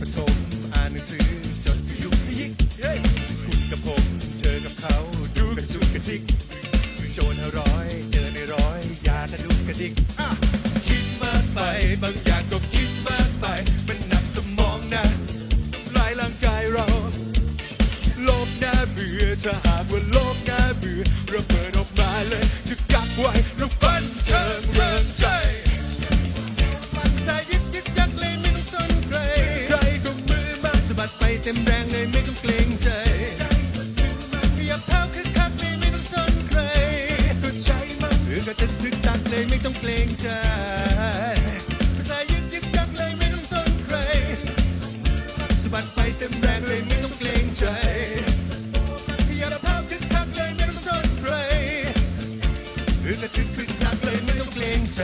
ประสมอ่านหนังสือจดอายุกยิกคุณกับผมเธอกับเขาดูกระจุกกระชิกโจรร้อยเจอในร้อยยากระดุกกระดิกคิดมากไปบางอย่างก็คิดมากไป มันหนักสมองนะลายร่างกายเราโลหน้าเบื่อถ้าหากว่า เต็มแรงเลยไม่ต้องเกรงใจขยับเท้าคึกคักเลยไม่ต้องสนใครก็ใช้มันเออก็ตึกตึกตักเลยไม่ต้องเกรงใจใจยึกยึกยักเลยไม่ต้องสนใครสะบัดไปเต็มแรงเลยไม่ต้องเกรงใจขยับเท้าคึกคักเลยไม่ต้องสนใครเออก็ตึกตึกตักเลยไม่ต้องเกรงใจ